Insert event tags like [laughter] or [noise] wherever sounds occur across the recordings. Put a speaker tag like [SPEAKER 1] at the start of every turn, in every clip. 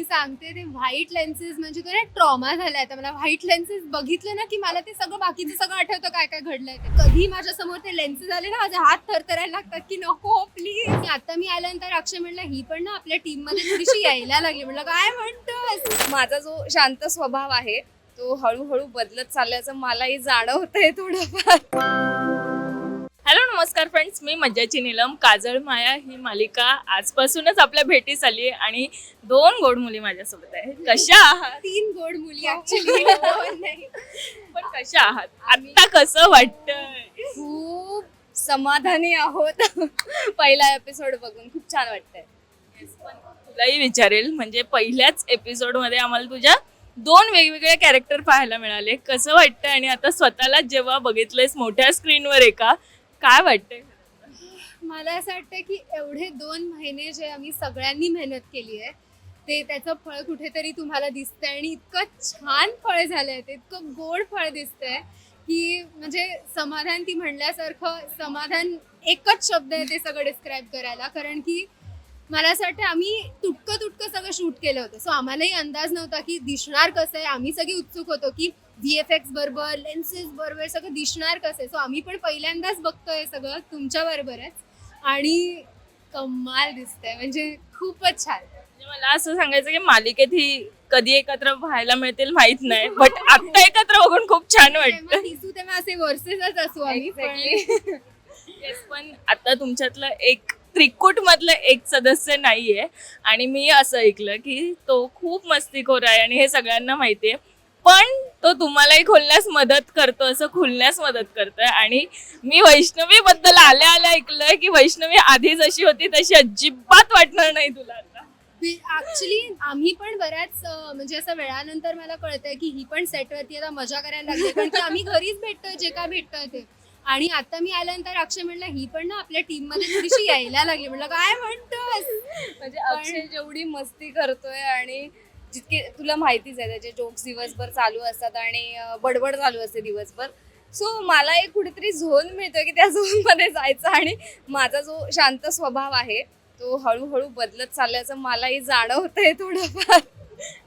[SPEAKER 1] मी सांगते ते white lenses म्हणजे तो ना ट्रॉमा झालाय. आता मला व्हाईट लेन्सेस बघितले ना की मला ते सगळं बाकीचं सगळं आठवतं काय काय घडलंय ते. कधी माझ्यासमोर ते लेन्सेस आले ना माझे हात थरथरायला लागतात की नको प्लीज आता मी आल्यानंतर अक्षय म्हणलं ही पण ना आपल्या टीममध्ये थोडीशी यायला लागली. म्हणलं काय म्हणतो
[SPEAKER 2] माझा जो शांत स्वभाव आहे तो हळूहळू बदलत चालल्याचं मलाही जाणवतंय थोडंफार.
[SPEAKER 3] हॅलो नमस्कार फ्रेंड्स मी मज्जाची नीलम. काजळ माया ही मालिका आजपासूनच आपल्या भेटीस आली आहे आणि दोन गोड मुली माझ्यासोबत आहेत. कशा आहात?
[SPEAKER 1] तीन गोड मुली
[SPEAKER 2] हो. [laughs]
[SPEAKER 3] पण कशा आहात? आता कसं वाटतंय?
[SPEAKER 2] खूप समाधानी आहोत. पहिला एपिसोड बघून खूप छान वाटतंय.
[SPEAKER 3] पण तुलाही विचारेल म्हणजे पहिल्याच एपिसोडमध्ये आम्हाला तुझ्या दोन वेगवेगळे कॅरेक्टर पाहायला मिळाले. कसं वाटतंय? आणि आता स्वतःला जेव्हा बघितलंयस मोठ्या स्क्रीनवर एका काय वाटतंय?
[SPEAKER 1] मला असं वाटतं की एवढे दोन महिने जे आम्ही सगळ्यांनी मेहनत केली आहे ते त्याचं फळ कुठेतरी तुम्हाला दिसतंय आणि इतकं छान फळ आहे ते इतकं गोड फळ दिसतंय की म्हणजे समाधान ती म्हणल्यासारखं समाधान एकच शब्द आहे ते सगळं डिस्क्राईब करायला. कारण की मला असं वाटतं आम्ही तुटकं तुटकं सगळं शूट केलं होतं. सो आम्हालाही अंदाज नव्हता की दिसणार कसं आहे. आम्ही सगळी उत्सुक होतो की व्ही एफ एक्स बरोबर लेन्सेस बरोबर सगळं दिसणार कसं आहे? सो आम्ही पण पहिल्यांदाच बघतोय सगळं तुमच्या बरोबरच. आणि कमाल दिसतंय. म्हणजे खूपच छान.
[SPEAKER 3] म्हणजे मला असं सांगायचं की मालिकेत ही कधी एकत्र पाहायला मिळतील माहीत नाही बट आता एकत्र बघून खूप छान वाटतं.
[SPEAKER 1] दिसू तेव्हा असे वर्सेसच असू आम्ही. पण
[SPEAKER 3] पण आता तुमच्यातलं एक त्रिकुट मधलं एक सदस्य नाहीये. आणि मी असं ऐकलं की तो खूप मस्तीखोर आहे आणि हे सगळ्यांना माहितीये. पण तो तुम्हालाही खोलण्यास मदत करतो असं खुलण्यास मदत करतोय. आणि मी वैष्णवी बद्दल आल्या आल्या ऐकलंय की वैष्णवी आधी जशी होती तशी अजिबात वाटणार नाही तुला आता.
[SPEAKER 1] ऍक्च्युली आम्ही पण बऱ्याच अं, म्हणजे असं वेळानंतर मला कळतंय की ही पण सेटवरती आता मजा करायला लागली कारण की आम्ही घरीच भेटतोय जे काय भेटतोय ते. आणि आता मी आल्यानंतर अक्षय म्हणलं ही पण ना आपल्या टीममध्ये थोडीशी यायला लागली. म्हणलं काय म्हणतोस?
[SPEAKER 2] म्हणजे अक्षय जेवढी मस्ती करतोय आणि जितके तुला माहितीच आहे त्याचे जोक्स दिवसभर चालू असतात आणि बडबड चालू असते दिवसभर. सो मला एक कुठेतरी झोन मिळतोय की त्या [laughs] झोनमध्ये जायचं आणि माझा जो शांत स्वभाव आहे तो हळूहळू बदलत चालल्याचं मलाही जाणवतंय थोडंफार.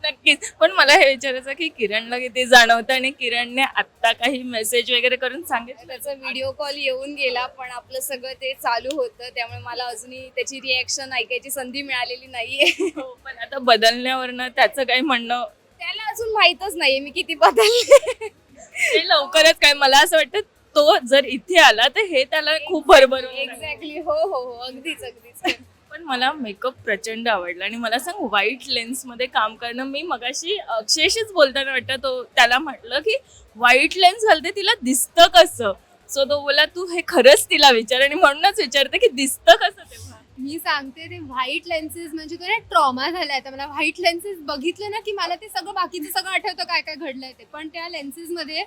[SPEAKER 3] नक्कीच. पण मला हे विचारायचं की किरणला किती जाणवतं आणि किरणने आत्ता काही मेसेज वगैरे करून सांगितलं?
[SPEAKER 2] त्याचा व्हिडिओ कॉल येऊन गेला पण आपलं सगळं ते चालू होतं. त्यामुळे मला अजूनही त्याची रिॲक्शन ऐकायची संधी मिळालेली नाहीये.
[SPEAKER 3] हो, पण आता बदलण्यावरनं त्याचं काही म्हणणं
[SPEAKER 2] त्याला अजून माहीतच नाहीये मी किती बदलले.
[SPEAKER 3] ते लवकरच काय मला असं वाटतं तो जर इथे आला तर हे त्याला खूप बरोबर
[SPEAKER 2] एक्झॅक्टली हो हो हो. अगदीच अगदीच.
[SPEAKER 3] पण मला मेकअप प्रचंड आवडला आणि मला सांग व्हाईट लेन्समध्ये काम करणं मी मगाशी अक्षयशीच बोलताना वाटतं तो त्याला म्हटलं की व्हाईट लेन्स घालते तिला दिसतं कसं? सो तो बोला तू हे खरंच तिला विचार. आणि म्हणूनच विचारते की दिसतं कसं तेव्हा?
[SPEAKER 1] मी सांगते ते व्हाईट लेन्सेस म्हणजे तो ना ट्रॉमा झालाय. आता मला व्हाईट लेन्सेस बघितलं ना की मला ते सगळं बाकीचं सगळं आठवतं काय काय घडलंय ते. पण त्या लेन्सेसमध्ये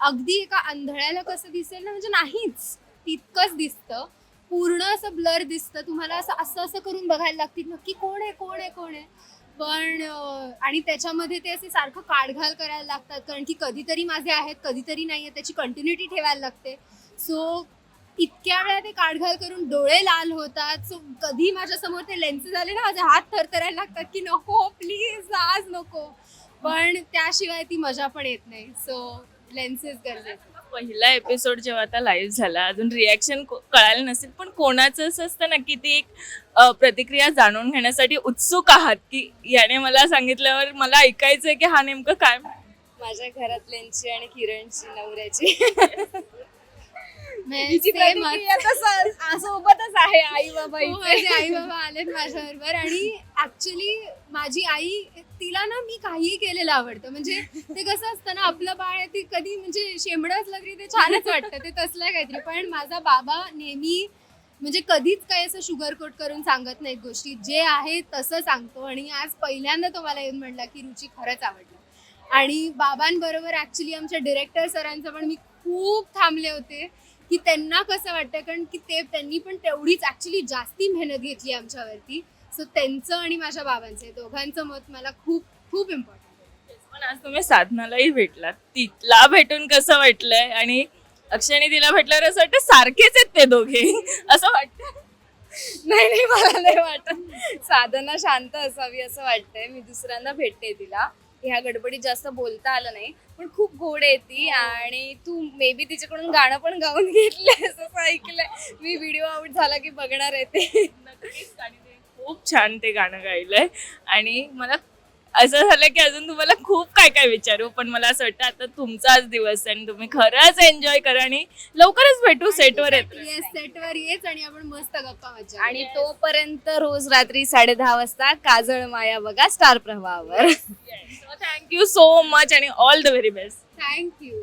[SPEAKER 1] अगदी एका आंधळ्याला कसं दिसेल ना म्हणजे नाहीच. तितकंच दिसतं. पूर्ण असं ब्लर दिसतं. तुम्हाला असं असं असं करून बघायला लागतील. नक्की कोण आहे कोण आहे कोण आहे? पण आणि त्याच्यामध्ये ते असे सारखं काढघाल करायला लागतात. कारण की कधीतरी माझे आहेत कधीतरी नाही आहेत त्याची कंटिन्युटी ठेवायला लागते. सो इतक्या वेळा ते काढघाल करून डोळे लाल होतात. सो कधी माझ्यासमोर ते लेन्सेस आले ना माझे हात थरथरायला लागतात की नको प्लीज आज नको. पण त्याशिवाय ती मजा पण येत नाही. सो लेन्सेस गरजेचे.
[SPEAKER 3] पहिला एपिसोड जेव्हा आता लाईव्ह झाला अजून रिॲक्शन कळालं नसेल पण कोणाचं असं असतं ना की ती एक अ, प्रतिक्रिया जाणून घेण्यासाठी उत्सुक आहात की याने मला सांगितल्यावर मला ऐकायचंय की हा नेमकं काय.
[SPEAKER 2] माझ्या घरातल्यांची आणि किरणची नवऱ्याची [laughs] हिची. प्रतिक्रिया सोबतच आहे आई बाबा
[SPEAKER 1] हो, माझे
[SPEAKER 2] इथे.
[SPEAKER 1] आई बाबा आलेत माझ्याबरोबर. आणि ऍक्च्युली माझी आई तिला ना मी काहीही केलेलं आवडतं. म्हणजे ते कसं असतं ना आपलं बाळ आहे ते कधी म्हणजे शेंबडं असलं तरी ते छानच वाटतं. ते तसलं आहे काहीतरी. पण माझा बाबा नेहमी म्हणजे कधीच काही असं शुगर कोट करून सांगत नाहीत गोष्टी. जे आहे तसं सांगतो. आणि आज पहिल्यांदा तो मला येऊन म्हणला की रुची खरंच आवडलं. आणि बाबांबरोबर ऍक्च्युली आमच्या डिरेक्टर सरांचं पण मी खूप थांबले होते. की त्यांना कसं वाटतं कारण की ते त्यांनी पण तेवढीच ऍक्च्युली जास्ती मेहनत घेतली आमच्यावरती. सो त्यांचं आणि माझ्या बाबांचं दोघांचं मत मला खूप खूप इम्पॉर्टंट
[SPEAKER 3] पण आज तुम्ही साधनालाही भेटलात. तिला भेटून कसं वाटलंय? आणि अक्षयने तिला भेटल्यावर असं वाटतं सारखेच आहेत ते दोघे. असं वाटतं?
[SPEAKER 2] नाही नाही मला नाही वाटत. साधना शांत असावी असं वाटतंय. मी दुसऱ्यांदा भेटते तिला. ह्या गडबडीत जास्त बोलता आलं नाही. पण खूप गोड आहे ती आणि तू मे बी तिच्याकडून गाणं पण गाऊन घेतलंय असं ऐकलंय. मी व्हिडिओ आउट झाला की बघणार आहे ते.
[SPEAKER 3] नक्कीच. आणि ते खूप छान ते गाणं गायलंय. आणि मला असं झालं की अजून तुम्हाला खूप काय काय विचारू पण मला असं वाटतं आता तुमचाच दिवस आहे आणि तुम्ही खरंच एन्जॉय करा आणि लवकरच भेटू सेटवर येत.
[SPEAKER 1] येस सेटवर येच आणि आपण मस्त गप्पा मजा
[SPEAKER 2] आणि तोपर्यंत रोज रात्री साडे दहा वाजता काजळ माया बघा स्टार प्रवाहावर.
[SPEAKER 3] थँक्यू सो मच आणि all the very best
[SPEAKER 1] thank you